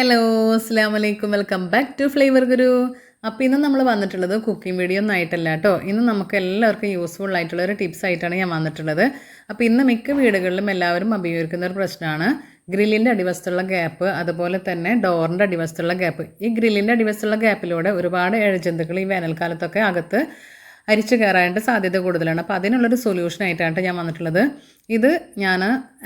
Hello അസ്സാം വലൈക്കും welcome back to flavour Guru അപ്പോൾ ഇന്ന് നമ്മൾ വന്നിട്ടുള്ളത് കുക്കിംഗ് വീഡിയോ ഒന്നും ആയിട്ടല്ല കേട്ടോ ഇന്ന് നമുക്ക് എല്ലാവർക്കും യൂസ്ഫുൾ ആയിട്ടുള്ള ഒരു ടിപ്സ് ആയിട്ടാണ് ഞാൻ വന്നിട്ടുള്ളത്. അപ്പോൾ ഇന്ന് മിക്ക വീടുകളിലും എല്ലാവരും അഭിമുഖീകരിക്കുന്ന ഒരു പ്രശ്നമാണ് ഗ്രില്ലിന്റെ അടിവശത്തുള്ള ഗ്യാപ്പ് അതുപോലെ തന്നെ ഡോറിന്റെ അടിവശത്തുള്ള ഗ്യാപ്പ് ഈ ഗ്രില്ലിന്റെ അടിവശത്തുള്ള ഗ്യാപ്പിലൂടെ ഒരുപാട് ഇഴജന്തുക്കൾ ഈ വേനൽക്കാലത്തൊക്കെ അകത്ത് അരിച്ചു കയറാനായിട്ട് സാധ്യത കൂടുതലാണ്. അപ്പോൾ അതിനുള്ളൊരു സൊല്യൂഷൻ ആയിട്ടാണ് ഞാൻ വന്നിട്ടുള്ളത്. ഇത് ഞാൻ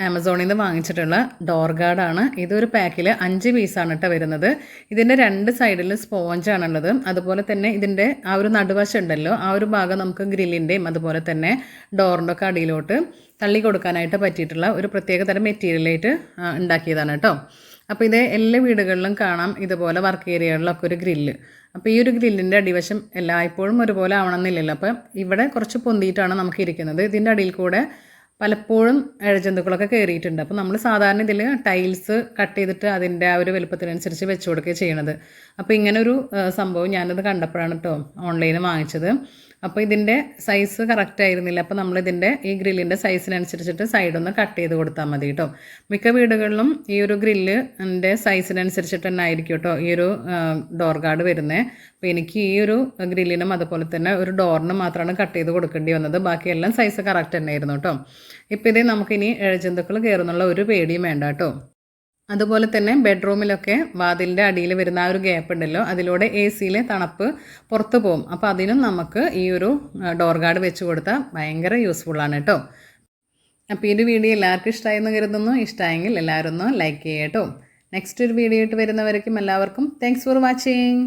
ആമസോണിൽ നിന്ന് വാങ്ങിച്ചിട്ടുള്ള ഡോർ ഗാർഡാണ് ഇതൊരു പാക്കിൽ അഞ്ച് പീസാണ് കേട്ടോ വരുന്നത്. ഇതിന്റെ രണ്ട് സൈഡിൽ സ്പോഞ്ചാണുള്ളത് അതുപോലെ തന്നെ ഇതിന്റെ ആ ഒരു നടുവശം ഉണ്ടല്ലോ ആ ഒരു ഭാഗം നമുക്ക് ഗ്രില്ലിന്റെയും അതുപോലെ തന്നെ ഡോറിന്റെ ഒക്കെ അടിയിലോട്ട് തള്ളി കൊടുക്കാനായിട്ട് പറ്റിയിട്ടുള്ള ഒരു പ്രത്യേക തരം മെറ്റീരിയലായിട്ട് ഉണ്ടാക്കിയതാണ് കേട്ടോ അപ്പോൾ ഇത് എല്ലാ വീടുകളിലും കാണാം. ഇതുപോലെ വർക്ക് ഏരിയകളിലൊക്കെ ഒരു ഗ്രില്ല്. അപ്പോൾ ഈ ഒരു ഗ്രില്ലിന്റെ അടിവശം എല്ലായ്പ്പോഴും ഒരുപോലെ ആവണമെന്നില്ലല്ലോ. അപ്പം ഇവിടെ കുറച്ച് പൊന്തിയിട്ടാണ് നമുക്ക് ഇരിക്കുന്നത്. ഇതിന്റെ അടിയിൽ കൂടെ പലപ്പോഴും ഇഴജന്തുക്കളൊക്കെ കയറിയിട്ടുണ്ട് അപ്പോൾ നമ്മൾ സാധാരണ ഇതിൽ ടൈൽസ് കട്ട് ചെയ്തിട്ട് അതിന്റെ ആ ഒരു വലുപ്പത്തിനനുസരിച്ച് വെച്ച് കൊടുക്കുകയാണ് ചെയ്യണത്. അപ്പോൾ ഇങ്ങനെ ഒരു സംഭവം ഞാനത് കണ്ടപ്പോഴാണ് കേട്ടോ ഓൺലൈനിൽ വാങ്ങിച്ചത്. അപ്പോൾ ഇതിന്റെ സൈസ് കറക്റ്റ് ആയിരുന്നില്ല. അപ്പോൾ ഇതിന്റെ ഈ ഗ്രില്ലിന്റെ സൈസിനനുസരിച്ചിട്ട് സൈഡൊന്ന് കട്ട് ചെയ്ത് കൊടുത്താൽ മതി കേട്ടോ മിക്ക വീടുകളിലും ഈ ഒരു ഗ്രില്ലിന്റെ സൈസിനനുസരിച്ചിട്ട് തന്നെ ആയിരിക്കും കേട്ടോ ഈ ഒരു ഡോർ ഗാർഡ് വരുന്നത് അപ്പോൾ എനിക്ക് ഈ ഒരു ഗ്രില്ലിനും അതുപോലെ തന്നെ ഒരു ഡോറിനും മാത്രമാണ് കട്ട് ചെയ്ത് കൊടുക്കേണ്ടി വന്നത്. ബാക്കിയെല്ലാം സൈസ് കറക്റ്റ് തന്നെ ആയിരുന്നു കേട്ടോ ഇപ്പോൾ ഇതേ നമുക്കിനി ഇഴജന്തുക്കൾ കയറുന്നുള്ള ഒരു പേടിയും വേണ്ട കേട്ടോ അതുപോലെ തന്നെ ബെഡ്റൂമിലൊക്കെ വാതിലിന്റെ അടിയിൽ വരുന്ന ആ ഒരു ഗ്യാപ്പ് ഉണ്ടല്ലോ അതിലൂടെ എ സിയിലെ തണുപ്പ് പുറത്തു പോകും. അപ്പോൾ അതിനും നമുക്ക് ഈ ഒരു ഡോർ ഗാർഡ് വെച്ച് കൊടുത്താൽ ഭയങ്കര യൂസ്ഫുള്ളാണ് കേട്ടോ. അപ്പോൾ ഈ ഒരു വീഡിയോ എല്ലാവർക്കും ഇഷ്ടമായെന്ന് കരുതുന്നു. ഇഷ്ടമായെങ്കിൽ എല്ലാവരും ഒന്ന് ലൈക്ക് ചെയ്യട്ടോ. നെക്സ്റ്റ് ഒരു വീഡിയോ ആയിട്ട് വരുന്നവരേക്കും എല്ലാവർക്കും താങ്ക്സ് ഫോർ വാച്ചിങ്